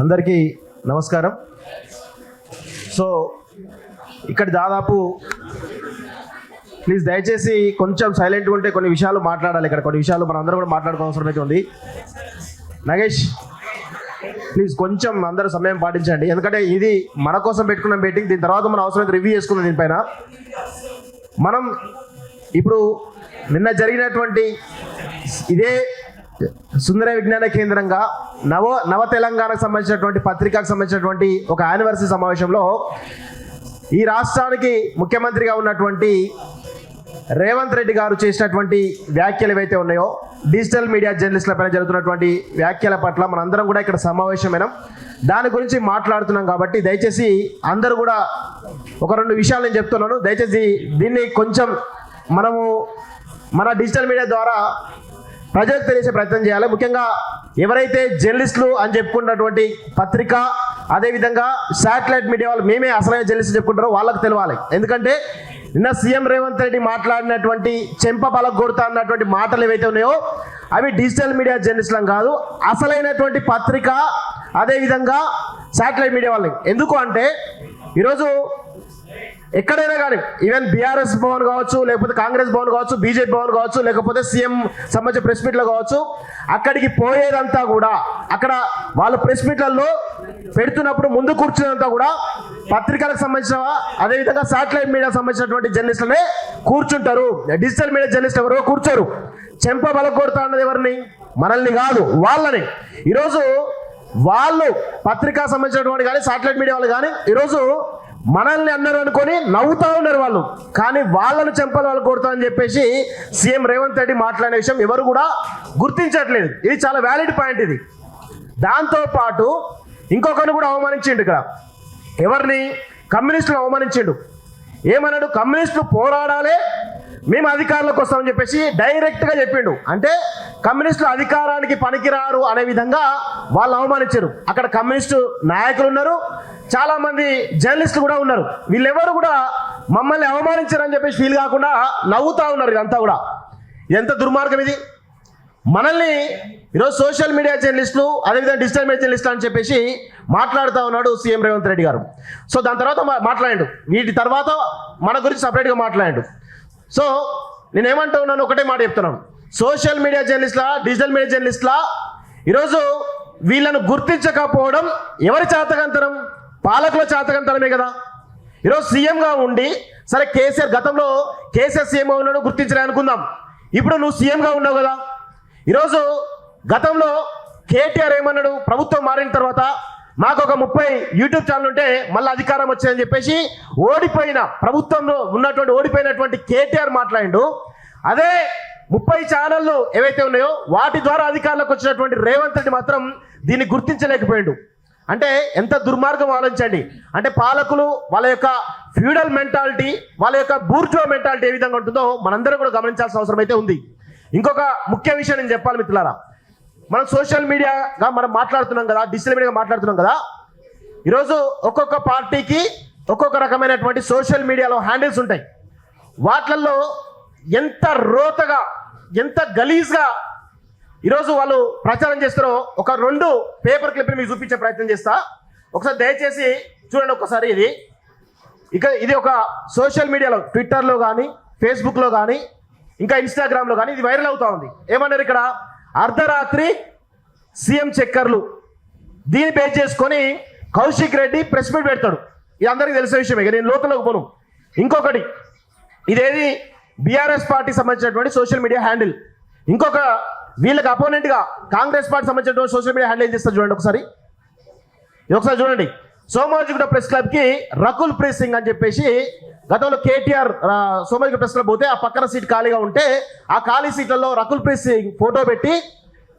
అందరికీ నమస్కారం. సో ఇక్కడ దాదాపు ప్లీజ్ దయచేసి కొంచెం సైలెంట్గా ఉంటే కొన్ని విషయాలు మాట్లాడాలి ఇక్కడ. కొన్ని విషయాలు మనం కూడా మాట్లాడుకోవాల్సిన అవసరం అయితే ఉంది. నగేష్ ప్లీజ్ కొంచెం అందరూ సమయం పాటించండి. ఎందుకంటే ఇది మన కోసం పెట్టుకున్న మీటింగ్ దీని తర్వాత మనం అవసరమైతే రివ్యూ చేసుకుందాం దీనిపైన. మనం ఇప్పుడు నిన్న జరిగినటువంటి ఇదే సుందర విజ్ఞాన కేంద్రంగా నవ నవ తెలంగాణకు సంబంధించినటువంటి పత్రికకు సంబంధించినటువంటి ఒక యానివర్సరీ సమావేశంలో ఈ రాష్ట్రానికి ముఖ్యమంత్రిగా ఉన్నటువంటి రేవంత్ రెడ్డి గారు చేసినటువంటి వ్యాఖ్యలు ఏవైతే ఉన్నాయో డిజిటల్ మీడియా జర్నలిస్టుల పైన జరుగుతున్నటువంటి వ్యాఖ్యల పట్ల మనందరం కూడా ఇక్కడ సమావేశమైనాం. దాని గురించి మాట్లాడుతున్నాం కాబట్టి దయచేసి అందరూ కూడా ఒక రెండు విషయాలు నేను చెప్తున్నాను. దయచేసి దీన్ని కొంచెం మనము మన డిజిటల్ మీడియా ద్వారా ప్రజలకు తెలిసే ప్రయత్నం చేయాలి. ముఖ్యంగా ఎవరైతే జర్నలిస్టులు అని చెప్పుకున్నటువంటి పత్రిక అదేవిధంగా శాటిలైట్ మీడియా వాళ్ళు మేమే అసలైన జర్నలిస్ట్ చెప్పుకుంటారో వాళ్ళకి తెలియాలి ఎందుకంటే నిన్న సీఎం రేవంత్ రెడ్డి మాట్లాడినటువంటి చెంప బలగొడతా అన్నటువంటి మాటలు ఏవైతే ఉన్నాయో అవి డిజిటల్ మీడియా జర్నలిస్టులం కాదు అసలైనటువంటి పత్రిక అదేవిధంగా శాటిలైట్ మీడియా వాళ్ళని. ఎందుకు అంటే ఈరోజు ఎక్కడైనా కానీ ఈవెన్ బీఆర్ఎస్ భవన్ కావచ్చు లేకపోతే కాంగ్రెస్ భవన్ కావచ్చు బీజేపీ భవన్ కావచ్చు లేకపోతే సీఎం సంబంధించిన ప్రెస్ మీట్లో కావచ్చు అక్కడికి పోయేదంతా కూడా అక్కడ వాళ్ళ ప్రెస్ మీట్లలో పెడుతున్నప్పుడు ముందు కూర్చున్నంతా కూడా పత్రికలకు సంబంధించిన అదేవిధంగా శాటిలైట్ మీడియా సంబంధించినటువంటి జర్నలిస్టులనే కూర్చుంటారు. డిజిటల్ మీడియా జర్నలిస్ట్ ఎవరో కూర్చోరు. చెంప బలకొడతా అన్నది ఎవరిని? మనల్ని కాదు వాళ్ళని. ఈరోజు వాళ్ళు పత్రికా సంబంధించినటువంటి కానీ శాటిలైట్ మీడియా వాళ్ళు కానీ ఈరోజు మనల్ని అన్నారు అనుకొని నవ్వుతా ఉన్నారు వాళ్ళు. కానీ వాళ్ళను చెంపలు వాళ్ళు కొడతా అని చెప్పేసి సీఎం రేవంత్ రెడ్డి మాట్లాడిన విషయం ఎవరు కూడా గుర్తించట్లేదు. ఇది చాలా వ్యాలిడ్ పాయింట్ ఇది. దాంతో పాటు ఇంకొకరిని కూడా అవమానించిండు ఇక్కడ. ఎవరిని? కమ్యూనిస్టులు అవమానించిండు. ఏమన్నాడు? కమ్యూనిస్టులు పోరాడాలి మేము అధికారంలోకి వస్తామని చెప్పేసి డైరెక్ట్గా చెప్పిండు. అంటే కమ్యూనిస్టులు అధికారానికి పనికిరారు అనే విధంగా వాళ్ళు అవమానించారు. అక్కడ కమ్యూనిస్టు నాయకులు ఉన్నారు. చాలా మంది జర్నలిస్టులు కూడా ఉన్నారు. వీళ్ళెవరు కూడా మమ్మల్ని అవమానించారని చెప్పేసి ఫీల్ కాకుండా నవ్వుతా ఉన్నారు ఇదంతా కూడా. ఎంత దుర్మార్గం ఇది? మనల్ని ఈరోజు సోషల్ మీడియా జర్నలిస్టులు అదేవిధంగా డిజిటల్ మీడియా జర్నలిస్టులు అని చెప్పేసి మాట్లాడుతూ ఉన్నాడు సీఎం రేవంత్ రెడ్డి గారు. సో దాని తర్వాత మాట్లాడాడు. వీటి తర్వాత మన గురించి సపరేట్గా మాట్లాడాడు. సో నేను ఏమంటా ఉన్నాను ఒకటే మాట చెప్తున్నాను. సోషల్ మీడియా జర్నలిస్ట్లా డిజిటల్ మీడియా జర్నలిస్ట్లా ఈరోజు వీళ్ళను గుర్తించకపోవడం ఎవరి చేతకంతరం పాలకుల చేతకంతరమే కదా. ఈరోజు సీఎంగా ఉండి సరే కేసీఆర్ గతంలో కేసీఆర్ సీఎంగా ఉన్నాడు గుర్తించలే అనుకుందాం. ఇప్పుడు నువ్వు సీఎంగా ఉన్నావు కదా. ఈరోజు గతంలో కేటీఆర్ ఏమన్నాడు? ప్రభుత్వం మారిన తర్వాత మాకు ఒక ముప్పై యూట్యూబ్ ఛానల్ ఉంటే మళ్ళీ అధికారం వచ్చిందని చెప్పేసి ఓడిపోయిన ప్రభుత్వంలో ఉన్నటువంటి ఓడిపోయినటువంటి కేటీఆర్ మాట్లాడిండు. అదే ముప్పై ఛానళ్ళు ఏవైతే ఉన్నాయో వాటి ద్వారా అధికారంలోకి వచ్చినటువంటి రేవంత్ రెడ్డి మాత్రం దీన్ని గుర్తించలేకపోయాడు. అంటే ఎంత దుర్మార్గం ఆలోచించండి. అంటే పాలకులు వాళ్ళ యొక్క ఫ్యూడల్ మెంటాలిటీ వాళ్ళ యొక్క బూర్జో మెంటాలిటీ ఏ విధంగా ఉంటుందో మనందరం కూడా గమనించాల్సిన అవసరం అయితే ఉంది. ఇంకొక ముఖ్య విషయం నేను చెప్పాలి మిత్రులారా. మనం సోషల్ మీడియాగా మనం మాట్లాడుతున్నాం కదా డిజిటల్ మీడియాగా మాట్లాడుతున్నాం కదా ఈరోజు ఒక్కొక్క పార్టీకి ఒక్కొక్క రకమైనటువంటి సోషల్ మీడియాలో హ్యాండిల్స్ ఉంటాయి. వాటిల్లో ఎంత రోతగా ఎంత గలీజ్గా ఈరోజు వాళ్ళు ప్రచారం చేస్తారో ఒక రెండు పేపర్ క్లిప్ని మీకు చూపించే ప్రయత్నం చేస్తా. ఒకసారి దయచేసి చూడండి ఒకసారి ఇది. ఇక ఇది ఒక సోషల్ మీడియాలో ట్విట్టర్లో కానీ ఫేస్బుక్లో కానీ ఇంకా ఇన్స్టాగ్రామ్లో కానీ ఇది వైరల్ అవుతా ఉంది. ఏమన్నారు ఇక్కడ? అర్ధరాత్రి సీఎం చక్కర్లు. దీన్ని బేస్ చేసుకొని కౌశిక్ రెడ్డి ప్రెస్ మీట్ పెడతాడు. ఇది అందరికీ తెలిసిన విషయమే. నేను లోతులోకి పోను. ఇంకొకటి ఇదేది బీఆర్ఎస్ పార్టీ సంబంధించినటువంటి సోషల్ మీడియా హ్యాండిల్. ఇంకొక వీళ్ళకి అపోనెంట్గా కాంగ్రెస్ పార్టీ సంబంధించిన సోషల్ మీడియా హ్యాండిల్ చేస్తారు చూడండి ఒకసారి. ఒకసారి చూడండి. సోమాజిగూడ ప్రెస్ క్లబ్కి రకుల్ ప్రీత్ సింగ్ అని చెప్పేసి గతంలో కేటీఆర్ సోమాజిగూడ ప్రెస్ క్లబ్ పోతే ఆ పక్కన సీట్ ఖాళీగా ఉంటే ఆ ఖాళీ సీట్లలో రకుల్ ప్రీత్ సింగ్ ఫోటో పెట్టి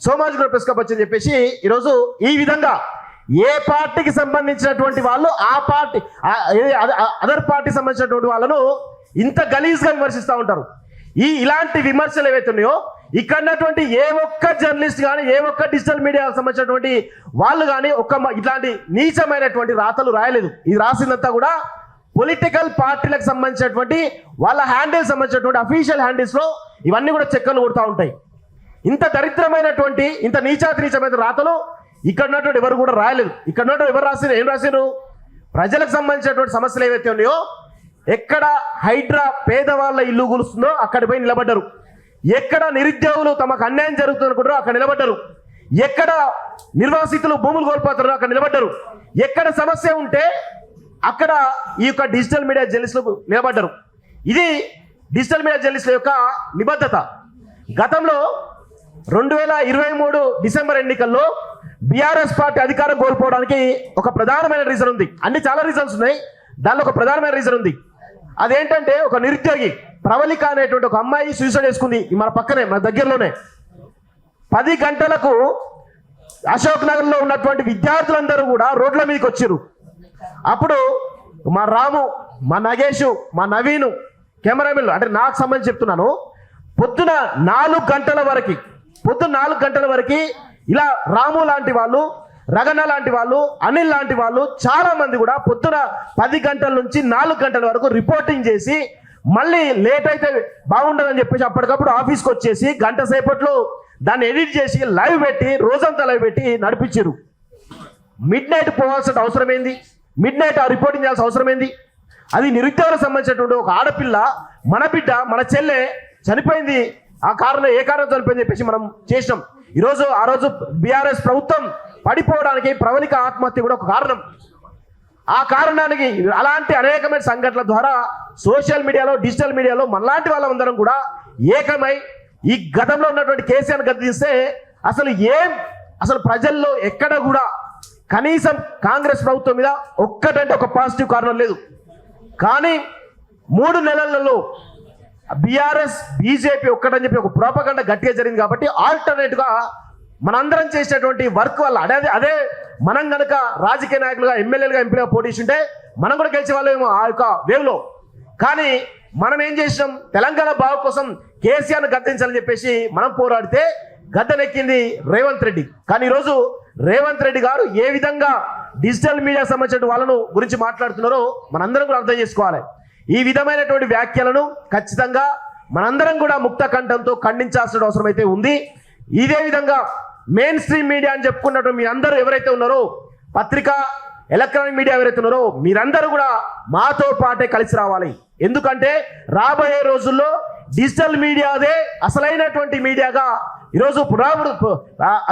సోమాజిగూడ ప్రెస్ క్లబ్ వచ్చని చెప్పేసి ఈరోజు ఈ విధంగా ఏ పార్టీకి సంబంధించినటువంటి వాళ్ళు ఆ పార్టీ అదర్ పార్టీ సంబంధించినటువంటి వాళ్ళను ఇంత గలీజ్గా విమర్శిస్తూ ఉంటారు. ఈ ఇలాంటి విమర్శలు ఏవైతే ఉన్నాయో ఇక్కడ ఉన్నటువంటి ఏ ఒక్క జర్నలిస్ట్ కానీ ఏ ఒక్క డిజిటల్ మీడియాకు సంబంధించినటువంటి వాళ్ళు కానీ ఒక్క ఇట్లాంటి నీచమైనటువంటి రాతలు రాయలేదు. ఇది రాసిందంతా కూడా పొలిటికల్ పార్టీలకు సంబంధించినటువంటి వాళ్ళ హ్యాండిల్ సంబంధించినటువంటి అఫీషియల్ హ్యాండిల్స్లో ఇవన్నీ కూడా చెక్కలు కొడుతూ ఉంటాయి. ఇంత దరిద్రమైనటువంటి ఇంత నీచాతి నీచమైన రాతలు ఇక్కడ ఉన్నటువంటి ఎవరు కూడా రాయలేదు. ఇక్కడ ఉన్నటువంటి ఎవరు రాసిరు ఏం రాసిరు ప్రజలకు సంబంధించినటువంటి సమస్యలు ఏవైతే ఉన్నాయో ఎక్కడ హైడ్రా పేదవాళ్ళ ఇల్లు కూలుస్తుందో అక్కడ పోయి నిలబడ్డారు. ఎక్కడ నిరుద్యోగులు తమకు అన్యాయం జరుగుతుందనుకుంటారో అక్కడ నిలబడ్డరు. ఎక్కడ నిర్వాసితులు భూములు కోల్పోతారో అక్కడ నిలబడ్డరు. ఎక్కడ సమస్య ఉంటే అక్కడ ఈ యొక్క డిజిటల్ మీడియా జర్నలిస్టులు నిలబడ్డరు. ఇది డిజిటల్ మీడియా జర్నలిస్టుల యొక్క నిబద్ధత. గతంలో రెండు వేల ఇరవై మూడు డిసెంబర్ ఎన్నికల్లో బీఆర్ఎస్ పార్టీ అధికారం కోల్పోవడానికి ఒక ప్రధానమైన రీజన్ ఉంది. అన్ని చాలా రీజన్స్ ఉన్నాయి. దానిలో ఒక ప్రధానమైన రీజన్ ఉంది. అదేంటంటే ఒక నిరుద్యోగి ప్రవళిక అనేటువంటి ఒక అమ్మాయి సూసైడ్ చేసుకుంది మన పక్కనే మన దగ్గరలోనే. పది గంటలకు అశోక్ నగర్లో ఉన్నటువంటి విద్యార్థులందరూ కూడా రోడ్ల మీదకి వచ్చారు అప్పుడు మా రాము మా నగేష్ మా నవీను కెమెరామెన్లు అంటే నాకు సంబంధించి చెప్తున్నాను. పొద్దున నాలుగు గంటల వరకు పొద్దున నాలుగు గంటల వరకు ఇలా రాము లాంటి వాళ్ళు రగన లాంటి వాళ్ళు అనిల్ లాంటి వాళ్ళు చాలామంది కూడా పొద్దున పది గంటల నుంచి నాలుగు గంటల వరకు రిపోర్టింగ్ చేసి మళ్ళీ లేట్ అయితే బాగుండదని చెప్పేసి అప్పటికప్పుడు ఆఫీస్కి వచ్చేసి గంట సేపట్లో దాన్ని ఎడిట్ చేసి లైవ్ పెట్టి రోజంతా లైవ్ పెట్టి నడిపించారు మిడ్ నైట్ పోవాల్సిన అవసరం ఏంది? మిడ్ నైట్ ఆ రిపోర్టింగ్ చేయాల్సిన అవసరం ఏంది? అది నిరుద్యోగులకు సంబంధించినటువంటి ఒక ఆడపిల్ల మన బిడ్డ మన చెల్లె చనిపోయింది. ఆ కారణం ఏ కారణం చనిపోయింది చెప్పేసి మనం చేసినాం. ఈరోజు ఆ రోజు బీఆర్ఎస్ ప్రభుత్వం పడిపోవడానికి ప్రవళిక ఆత్మహత్య కూడా ఒక కారణం. ఆ కారణానికి అలాంటి అనేకమైన సంఘటనల ద్వారా సోషల్ మీడియాలో డిజిటల్ మీడియాలో మనలాంటి వాళ్ళందరం కూడా ఏకమై ఈ గతంలో ఉన్నటువంటి కేసీఆర్ గద్దిస్తే అసలు ఏం అసలు ప్రజల్లో ఎక్కడ కూడా కనీసం కాంగ్రెస్ ప్రభుత్వం మీద ఒక్కటంటే ఒక పాజిటివ్ కారణం లేదు. కానీ మూడు నెలలలో బీఆర్ఎస్ బీజేపీ ఒక్కటని చెప్పి ఒక ప్రోపగండ గట్టిగా జరిగింది కాబట్టి ఆల్టర్నేట్గా మనందరం చేసినటువంటి వర్క్ వల్ల అదే అదే మనం కనుక రాజకీయ నాయకులుగా ఎమ్మెల్యేలుగా ఎంపీగా పోటీ ఉంటే మనం కూడా గెలిచే వాళ్ళేమో ఆ యొక్క వేవ్లో. కానీ మనం ఏం చేసినాం? తెలంగాణ బాగు కోసం కేసీఆర్ను గద్దించాలని చెప్పేసి మనం పోరాడితే గద్దెనెక్కింది రేవంత్ రెడ్డి. కానీ ఈరోజు రేవంత్ రెడ్డి గారు ఏ విధంగా డిజిటల్ మీడియా సంబంధించిన వాళ్ళను గురించి మాట్లాడుతున్నారో మనందరం కూడా అర్థం చేసుకోవాలి. ఈ విధమైనటువంటి వ్యాఖ్యలను ఖచ్చితంగా మనందరం కూడా ముక్త కంఠంతో ఖండించాల్సిన అవసరం అయితే ఉంది. ఇదే విధంగా మెయిన్ స్ట్రీమ్ మీడియా అని చెప్పుకున్నటువంటి మీ అందరూ ఎవరైతే ఉన్నారో పత్రిక ఎలక్ట్రానిక్ మీడియా ఎవరైతే ఉన్నారో మీరందరూ కూడా మాతో పాటే కలిసి రావాలి. ఎందుకంటే రాబోయే రోజుల్లో డిజిటల్ మీడియాదే అసలైనటువంటి మీడియాగా ఈరోజు పునరావృ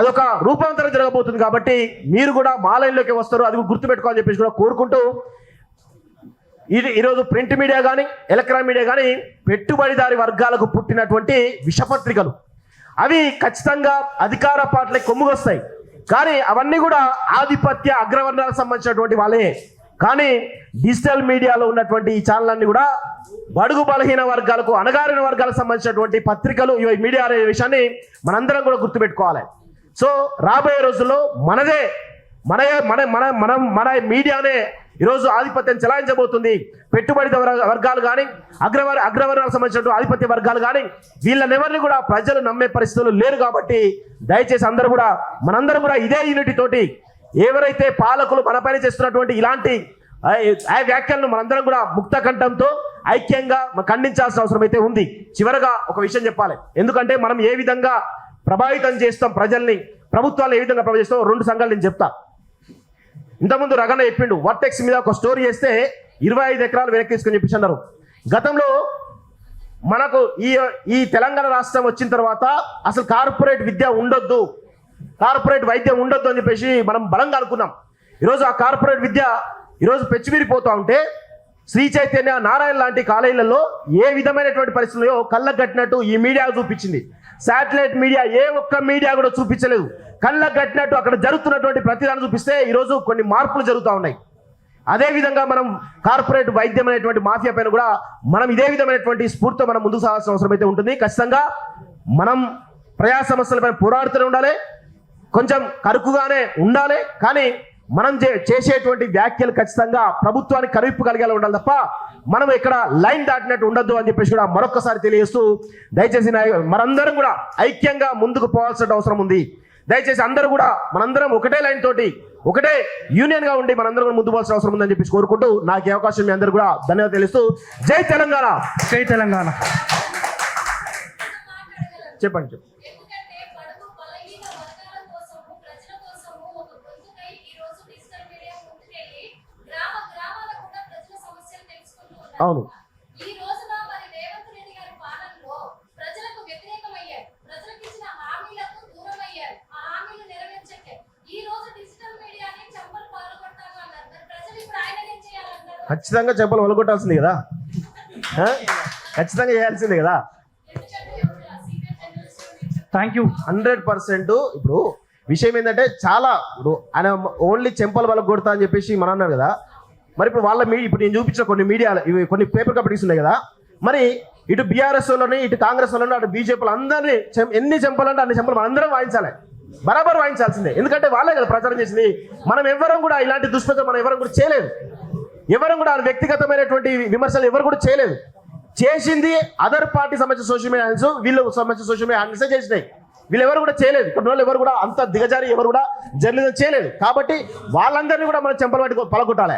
అదొక రూపాంతరం జరగబోతుంది కాబట్టి మీరు కూడా మా లైన్లోకి వస్తారు. అది గుర్తుపెట్టుకోవాలని చెప్పేసి కూడా కోరుకుంటూ ఇది ఈరోజు ప్రింట్ మీడియా కానీ ఎలక్ట్రానిక్ మీడియా కానీ పెట్టుబడిదారి వర్గాలకు పుట్టినటువంటి విషపత్రికలు. అవి ఖచ్చితంగా అధికార పార్టీలకు కొమ్ముగొస్తాయి. కానీ అవన్నీ కూడా ఆధిపత్య అగ్రవర్ణాలకు సంబంధించినటువంటి వాళ్ళే. కానీ డిజిటల్ మీడియాలో ఉన్నటువంటి ఈ ఛానల్ అన్ని కూడా బడుగు బలహీన వర్గాలకు అణగారిన వర్గాలకు సంబంధించినటువంటి పత్రికలు ఈ మీడియా అనే విషయాన్ని మనందరం కూడా గుర్తుపెట్టుకోవాలి. సో రాబోయే రోజుల్లో మనదే మన మన మన మనం మన మీడియానే ఈరోజు ఆధిపత్యం చెలాయించబోతుంది. పెట్టుబడి వర్గాలు కానీ అగ్రవర్ అగ్రవర్గాలకు సంబంధించిన ఆధిపత్య వర్గాలు కానీ వీళ్ళనెవరిని కూడా ప్రజలు నమ్మే పరిస్థితులు లేరు కాబట్టి దయచేసి అందరూ కూడా మనందరం కూడా ఇదే యూనిటీ తోటి ఎవరైతే పాలకులు మనపైన చేస్తున్నటువంటి ఇలాంటి ఆ, వ్యాఖ్యలను మనందరం కూడా ముక్త కంఠంతో ఐక్యంగా ఖండించాల్సిన అవసరం అయితే ఉంది. చివరగా ఒక విషయం చెప్పాలి. ఎందుకంటే మనం ఏ విధంగా ప్రభావితం చేస్తాం ప్రజల్ని ప్రభుత్వాలు ఏ విధంగా ప్రభావితం రెండు సంఘాలు నేను చెప్తా. ఇంతకుముందు రగన చెప్పిండు వర్టెక్స్ మీద ఒక స్టోరీ చేస్తే ఇరవై ఐదు ఎకరాలు వెనక్కి తీసుకుని చెప్పేసి అన్నారు. గతంలో మనకు ఈ ఈ తెలంగాణ రాష్ట్రం వచ్చిన తర్వాత అసలు కార్పొరేట్ విద్య ఉండొద్దు. కార్పొరేట్ వైద్యం ఉండొద్దు అని చెప్పేసి మనం బలంగా అనుకున్నాం. ఈరోజు ఆ కార్పొరేట్ విద్య ఈరోజు పెచ్చిమీరిపోతూ ఉంటే శ్రీ చైతన్య నారాయణ లాంటి కాలేజీలలో ఏ విధమైనటువంటి పరిస్థితుల్లో కళ్ళకు కట్టినట్టు ఈ మీడియా చూపించింది. శాటిలైట్ మీడియా ఏ ఒక్క మీడియా కూడా చూపించలేదు. కళ్ళకు కట్టినట్టు అక్కడ జరుగుతున్నటువంటి ప్రతిదాన్ని చూపిస్తే ఈరోజు కొన్ని మార్పులు జరుగుతూ ఉన్నాయి. అదేవిధంగా మనం కార్పొరేట్ వైద్యం అనేటువంటి మాఫియా పైన కూడా మనం ఇదే విధమైనటువంటి స్ఫూర్తితో మనం ముందుకు సాగాల్సిన అవసరం అయితే ఉంటుంది. ఖచ్చితంగా మనం ప్రజా సమస్యలపై పోరాడుతూనే ఉండాలి. కొంచెం కరుకుగానే ఉండాలి కానీ మనం చేసేటువంటి వ్యాఖ్యలు ఖచ్చితంగా ప్రభుత్వానికి కరివిప్పు కలిగేలా ఉండాలి తప్ప మనం ఇక్కడ లైన్ దాటినట్టు ఉండొద్దు అని చెప్పేసి కూడా మరొకసారి తెలియజేస్తూ దయచేసి మనందరం కూడా ఐక్యంగా ముందుకు పోవాల్సిన అవసరం ఉంది. దయచేసి అందరూ కూడా మనందరం ఒకటే లైన్ తోటి ఒకటే యూనియన్గా ఉండి మనందరం కూడా ముందు పోవాల్సిన అవసరం ఉందని చెప్పేసి కోరుకుంటూ నాకు అవకాశం మీ అందరూ కూడా ధన్యవాదాలు తెలుస్తూ జై తెలంగాణ. జై తెలంగాణ. చెప్పండి చెప్పండి ఎందుకంటే బడుగు బలహీన వర్గాల కోసము ప్రజల కోసము అవును ఈ రోజున మరి రేవంత్ రెడ్డి గారి పాలనలో ప్రజలకు వ్యతిరేకమయ్యారు ప్రజలకు ఇచ్చిన హామీలకు దూరం అయ్యారు ఆ హామీలు నెరవేర్చట్లేదు ఈ రోజు డిజిటల్ మీడియాని చెంపలు పాల్గొట్టాను అన్నారు మరి ప్రజలు ఇప్పుడు ఆయన ఏం చేయాలంటారు? ఖచ్చితంగా చెప్పులు వలగొట్టాల్సింది కదా. ఆ? ఖచ్చితంగా చేయాల్సిందే కదా. థ్యాంక్ యూ హండ్రెడ్ పర్సెంట్ ఇప్పుడు విషయం ఏంటంటే చాలా ఇప్పుడు ఆయన ఓన్లీ చెంపలు వాళ్ళకి కొడతా అని చెప్పేసి మన అన్నారు కదా. మరి ఇప్పుడు వాళ్ళ మీ ఇప్పుడు నేను చూపించిన కొన్ని మీడియా ఇవి కొన్ని పేపర్ కంపెనీస్ ఉన్నాయి కదా. మరి ఇటు బీఆర్ఎస్ వాళ్ళని ఇటు కాంగ్రెస్ వాళ్ళని అటు బీజేపీలు అందరినీ చెం- ఎన్ని చెంపలంటే అన్ని చెంపలు మనం అందరం వాయించాలి. బరాబర్ వాయించాల్సిందే. ఎందుకంటే వాళ్ళే కదా ప్రచారం చేసింది. మనం ఎవరం కూడా ఇలాంటి దుష్ప్రచారం మనం ఎవరం కూడా చేయలేదు. ఎవరు కూడా వ్యక్తిగతమైనటువంటి విమర్శలు ఎవరు కూడా చేయలేదు. చేసింది అదర్ పార్టీ సంబంధించిన సోషల్ మీడియా హ్యాండ్స్ వీళ్ళు సంబంధించిన సోషల్ మీడియా హ్యాండ్స్ చేసినాయి. వీళ్ళు ఎవరు కూడా చేయలేదు. ఇక్కడ వాళ్ళు ఎవరు కూడా అంత దిగజారి ఎవరు కూడా జర్నలిజం చేయలేదు. కాబట్టి వాళ్ళందరినీ కూడా మనం చెంపలు పట్టి పలగొట్టాలి.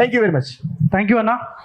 Thank you very much thank you అన్న.